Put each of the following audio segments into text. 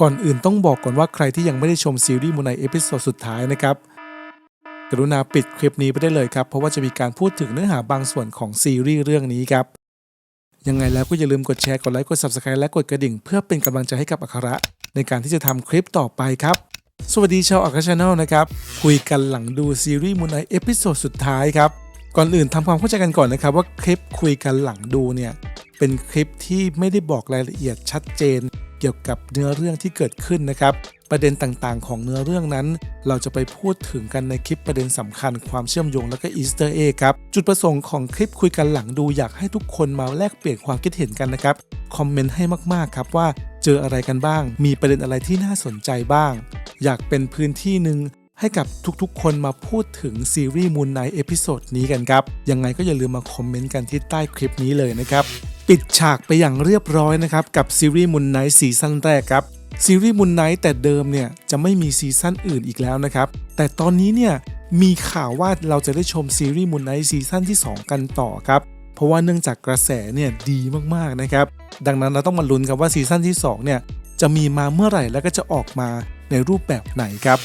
ก่อนอื่นต้องบอกก่อนว่าใครที่ยังไม่ได้ชมซีรีส์มูนไนเอพิโซดสุดท้ายนะครับกรุณาปิดคลิปนี้ไปได้เลยครับ เพราะว่าจะมีการพูดถึงเนื้อหาบางส่วนของซีรีส์เรื่องนี้ครับ ยังไงแล้วก็อย่าลืมกดแชร์กดไลค์กด Subscribe และกดกระดิ่ง เพื่อเป็นกำลังใจให้กับอัคระ ในการที่จะทำคลิปต่อไปครับ สวัสดีชาวอัคระชาแนลนะครับ คุยกันหลังดูซีรีส์มูนไนเอพิโซดสุดท้ายครับ ก่อนอื่นทำความเข้าใจกันก่อนนะครับว่าคลิปคุยกันหลังดูเนี่ยเป็นคลิปที่ไม่ได้บอกรายละเอียดชัดเจน เกี่ยวกับเนื้อเรื่องที่เกิดขึ้นนะครับ ประเด็นต่างๆ ของเนื้อเรื่องนั้น เราจะไปพูดถึงกันในคลิปประเด็นสำคัญความเชื่อมโยงและก็อีสเตอร์เอครับ จุดประสงค์ของคลิปคุยกันหลังดูอยากให้ทุกคนมาแลกเปลี่ยนความคิดเห็นกันนะครับ คอมเมนต์ให้มากๆครับว่าเจออะไรกันบ้าง มีประเด็นอะไรที่น่าสนใจบ้าง อยากเป็นพื้นที่หนึ่งให้กับทุกๆ คนมาพูดถึงซีรีส์มูนไนเอพิโซดนี้กันครับ ยังไงก็อย่าลืมมาคอมเมนต์กันที่ใต้คลิปนี้เลยนะครับ ปิดฉากไปอย่างเรียบร้อยนะครับ กับซีรีส์มูนไนท์ซีซั่นแรกครับซีรีส์มูนไนท์แต่เดิมเนี่ยจะไม่มีซีซั่นอื่นอีกแล้วนะครับ แต่ตอนนี้เนี่ยมีข่าวว่าเราจะได้ชมซีรีส์มูนไนท์ซีซั่นที่ 2 กันต่อครับเพราะว่าเนื่องจากกระแสเนี่ยดีมากๆนะครับดังนั้นเราต้องมาลุ้นกันว่าซีซั่นที่2เนี่ยจะมีมาเมื่อไหร่แล้วก็จะออกมาในรูปแบบไหนครับ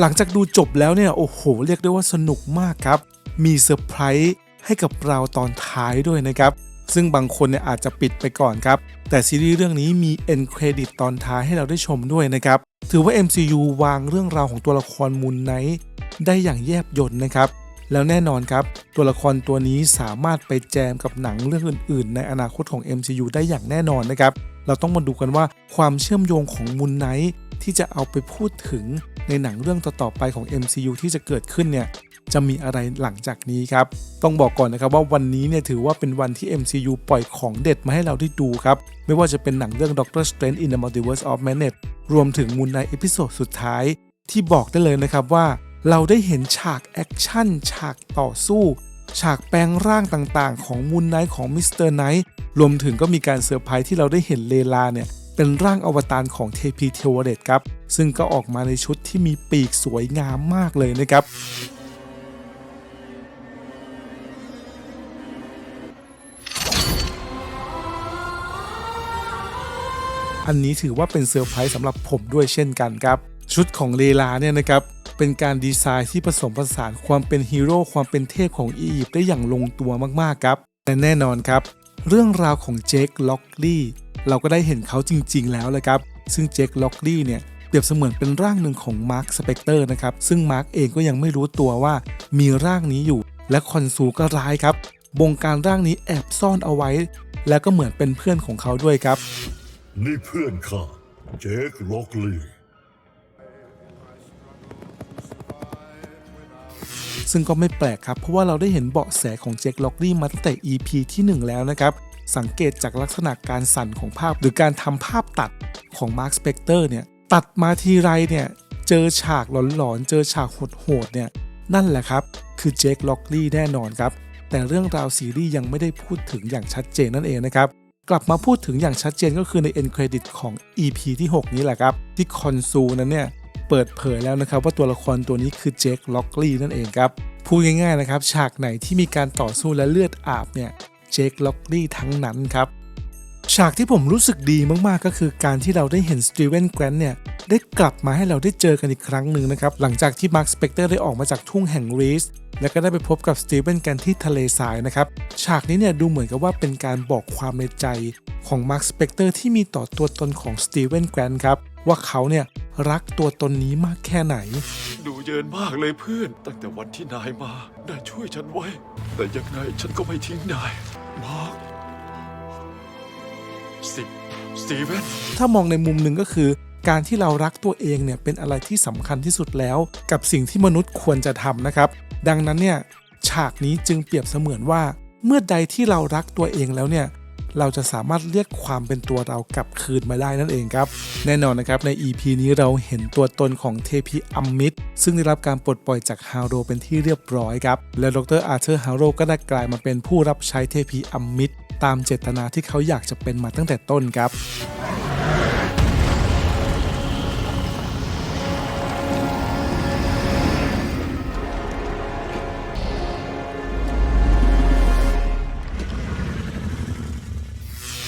หลังจากดูจบแล้วเนี่ยโอ้โห เรียกได้ว่าสนุกมากครับ มีเซอร์ไพรส์ให้กับเราตอนท้ายด้วยนะครับ ซึ่งบางคนเนี่ยอาจจะปิดไปก่อนครับ แต่ซีรีส์เรื่องนี้มีเอ็นเครดิตตอนท้ายให้เราได้ชมด้วยนะครับ ถือว่า MCU วางเรื่องราวของตัวละครมูนไนท์ได้อย่างแยบยลนะครับ แล้วแน่นอนครับ ตัวละครตัวนี้สามารถไปแจมกับหนังเรื่องอื่น ๆ ในอนาคตของ MCU ได้อย่างแน่นอนนะครับ เราต้องมาดูกันว่าความเชื่อมโยงของมูนไนท์ที่จะเอาไปพูดถึงในหนังเรื่องต่อๆไปของ MCU ที่จะเกิดขึ้นเนี่ย จะมีอะไรหลังจากนี้ครับ ต้องบอกก่อนนะครับว่าวันนี้เนี่ยถือว่าเป็นวันที่ MCU ปล่อยของเด็ดมาให้เราได้ดูครับ ไม่ว่าจะเป็นหนังเรื่อง Doctor Strange in the Multiverse of Madness รวมถึง Moon Knight เอพิโซดสุดท้าย ที่บอกได้เลยนะครับว่า เราได้เห็นฉากแอคชั่นฉากต่อสู้ ฉากแปลงร่างต่างๆ ของ Moon Knight ของ Mr. Knight รวมถึงก็มีการเซอร์ไพรส์ที่เราได้เห็นเลลาเนี่ยเป็นร่างอวตารของเทพีเทวเดตครับ ซึ่งก็ออกมาในชุดที่มีปีกสวยงามมากเลยนะครับ อันนี้ถือว่าเป็นเซอร์ไพรส์สำหรับผมด้วยเช่นกันครับ ชุดของเลลาเนี่ยนะครับเป็นการดีไซน์ที่ผสมผสานความเป็นฮีโร่ความเป็นเทพของอียิปต์ได้อย่างลงตัวมากๆครับและแน่นอนครับ เรื่องราวของเจคล็อกลี่เราก็ได้เห็นเขาจริง ๆ แล้วเลยครับ ซึ่งเจคล็อกลี่เนี่ยเปรียบเสมือนเป็นร่างหนึ่งของมาร์คสเปกเตอร์นะครับ ซึ่งมาร์คเองก็ยังไม่รู้ตัวว่ามีร่างนี้อยู่ และคอนซูก็ร้ายครับ บงการร่างนี้แอบซ่อนเอาไว้ แล้วก็เหมือนเป็นเพื่อนของเขาด้วยครับ นี่เพื่อนข้าเจคล็อกลีซึ่งก็ไม่แปลกครับ เพราะว่าเราได้เห็นเบาะแสของเจคล็อกลี่มาตั้งแต่ EP ที่ 1 แล้วนะครับ สังเกตจากลักษณะการสั่นของภาพ หรือการทำภาพตัดของ Mark Spector เนี่ย ตัดมาทีไรเนี่ย เจอฉากหลอนๆ เจอฉากโหดๆเนี่ย นั่นแหละครับ คือเจคล็อกลี่แน่นอนครับ แต่เรื่องราวซีรีส์ยังไม่ได้พูดถึงอย่างชัดเจนนั่นเองนะครับ กลับมาพูดถึงอย่างชัดเจนก็คือใน end credit ของ EP ที่ 6 นี้แหละครับ ที่คอนซูนั้นเนี่ยเปิดเผยแล้วนะครับว่าตัวละครตัวนี้คือเจคล็อกลี่นั่นเองครับพูดง่ายๆนะครับฉากไหนที่มีการต่อสู้และเลือดอาบเนี่ยเจคล็อกลี่ทั้งนั้นครับ ฉากที่ผมรู้สึกดีมากๆ ก็คือการที่เราได้เห็นสตีเวนแกรนท์เนี่ยได้กลับมาให้เราได้เจอกันอีกครั้งหนึ่งนะครับ หลังจากที่มาร์คสเปกเตอร์ได้ออกมาจากทุ่งแห่งรีสและก็ได้ไปพบกับสตีเวนแกรนท์ที่ทะเลทรายนะครับ ฉากนี้เนี่ยดูเหมือนกับว่าเป็นการบอกความในใจของมาร์คสเปกเตอร์ที่มีต่อตัวตนของสตีเวนแกรนท์ครับ ว่าเขาเนี่ยรักตัวตนนี้มากแค่ไหน ดูเยินมากเลยเพื่อน ตั้งแต่วันที่นายมานายช่วยฉันไว้ แต่ยังไงฉันก็ไม่ทิ้งนายมาร์ค ถ้ามองในมุมหนึ่งก็คือ การที่เรารักตัวเองเนี่ยเป็นอะไรที่สำคัญที่สุดแล้ว กับสิ่งที่มนุษย์ควรจะทำนะครับ ดังนั้นเนี่ยฉากนี้จึงเปรียบเสมือนว่า เมื่อใดที่เรารักตัวเองแล้วเนี่ยเราจะสามารถเรียกความเป็นตัวเรากลับคืนมาได้นั่นเองครับ แน่นอนนะครับใน EP นี้เราเห็นตัวตนของเทพีอัมมิดซึ่งได้รับการปลดปล่อยจากฮาโรเป็นที่เรียบร้อยครับ และดรอาร์เธอร์ฮาโรก็ได้กลายมาเป็นผู้รับใช้เทพีอัมมิด ตามเจตนาที่เขาอยากจะเป็นมาตั้งแต่ต้นครับ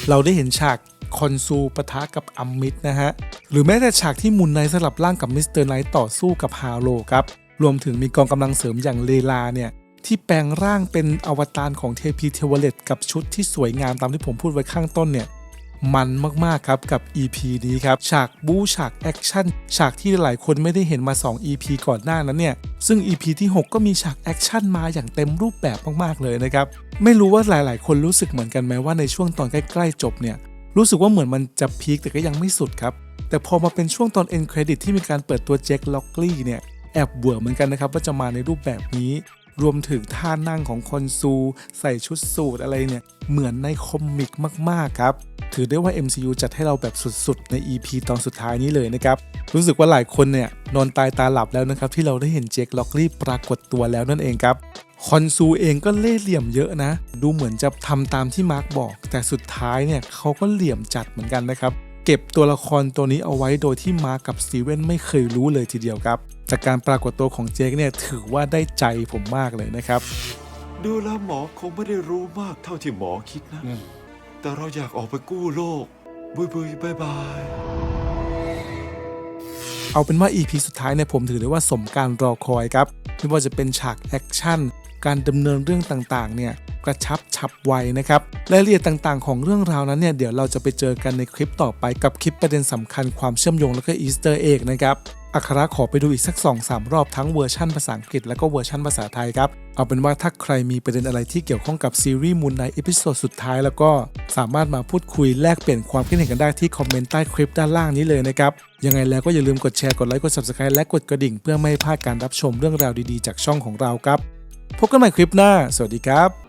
เราได้เห็นฉากคอนซูปะทะกับอัมมิดนะฮะ หรือแม้แต่ฉากที่มุนไนสลับร่างกับมิสเตอร์ไนท์ต่อสู้กับฮาโลครับ รวมถึงมีกองกำลังเสริมอย่างเลลาเนี่ย ที่แปลงร่างเป็นอวตารของเทพีเทวเลตกับชุดที่สวยงามตามที่ผมพูดไว้ข้างต้นเนี่ยมันมาก ๆ ครับ กับ EP นี้ครับ ฉากบู๊ฉากแอคชั่น ฉากที่หลายคนไม่ได้เห็นมา 2 EP ก่อนหน้านั้นเนี่ย ซึ่ง EP ที่ 6 ก็มีฉากแอคชั่นมาอย่างเต็มรูปแบบมาก ๆ เลยนะครับ ไม่รู้ว่าหลาย ๆ คนรู้สึกเหมือนกันไหมว่าในช่วงตอนใกล้ ๆ จบเนี่ย รู้สึกว่าเหมือนมันจะพีคแต่ก็ยังไม่สุดครับ แต่พอมาเป็นช่วงตอนเอ็นเครดิตที่มีการเปิดตัวเจคล็อกลี่เนี่ยแอบเบื่อเหมือนกันนะครับว่าจะมาในรูปแบบนี้ รวมถึงท่านั่งของคอนซู ใส่ชุดสูทอะไรเนี่ย เหมือนในคอมิกมาก ๆ ครับ ถือได้ว่า MCU จัดให้เราแบบสุด ๆ ใน EP ตอนสุดท้ายนี้เลยนะครับ รู้สึกว่าหลายคนเนี่ย นอนตายตาหลับแล้วนะครับ ที่เราได้เห็นเจคล็อกลี่ปรากฏตัวแล้วนั่นเองครับคอนซูเองก็เล่ห์เหลี่ยมเยอะนะ ดูเหมือนจะทำตามที่มาร์กบอก แต่สุดท้ายเนี่ยเขาก็เหลี่ยมจัดเหมือนกันนะครับ เก็บตัวละครตัวนี้เอาไว้โดยที่มาร์กกับสตีเวนไม่เคยรู้เลยทีเดียวครับ จากการปรากฏตัวของเจคเนี่ยถือว่าได้ใจผมมากเลยนะครับ ดูแล้วหมอคงไม่ได้รู้มากเท่าที่หมอคิดนะ แต่เราอยากออกไปกู้โลกบุยบุยบายบายเอาเป็นว่า EP สุดท้ายเนี่ยผมถือได้ว่าสมการรอคอยครับ ไม่ว่าจะเป็นฉากแอคชั่น การดำเนินเรื่องต่างๆ เนี่ยกระชับฉับไวนะครับรายละเอียดต่างๆ ของเรื่องราวนั้นเนี่ยเดี๋ยวเราจะไปเจอกันในคลิปต่อไปกับคลิปประเด็นสำคัญความเชื่อมโยงแล้วก็อีสเตอร์เอกนะครับ อัคราขอไปดูอีกสัก 2-3 รอบทั้งเวอร์ชั่นภาษาอังกฤษแล้วก็เวอร์ชั่นภาษาไทยครับ เอาเป็นว่าถ้าใครมีประเด็นอะไรที่เกี่ยวข้องกับซีรีส์มูนในเอพิโซดสุดท้ายแล้วก็สามารถมาพูดคุยแลกเปลี่ยนความคิดเห็นกันได้ที่คอมเมนต์ใต้คลิปด้านล่างนี้เลยนะครับ ยังไงแล้วก็อย่าลืมกดแชร์กดไลค์กด subscribe และกดกระดิ่ง เพื่อไม่ให้พลาดการรับชมเรื่องราวดีๆ จากช่องของเราครับ พบกันใหม่คลิปหน้า สวัสดีครับ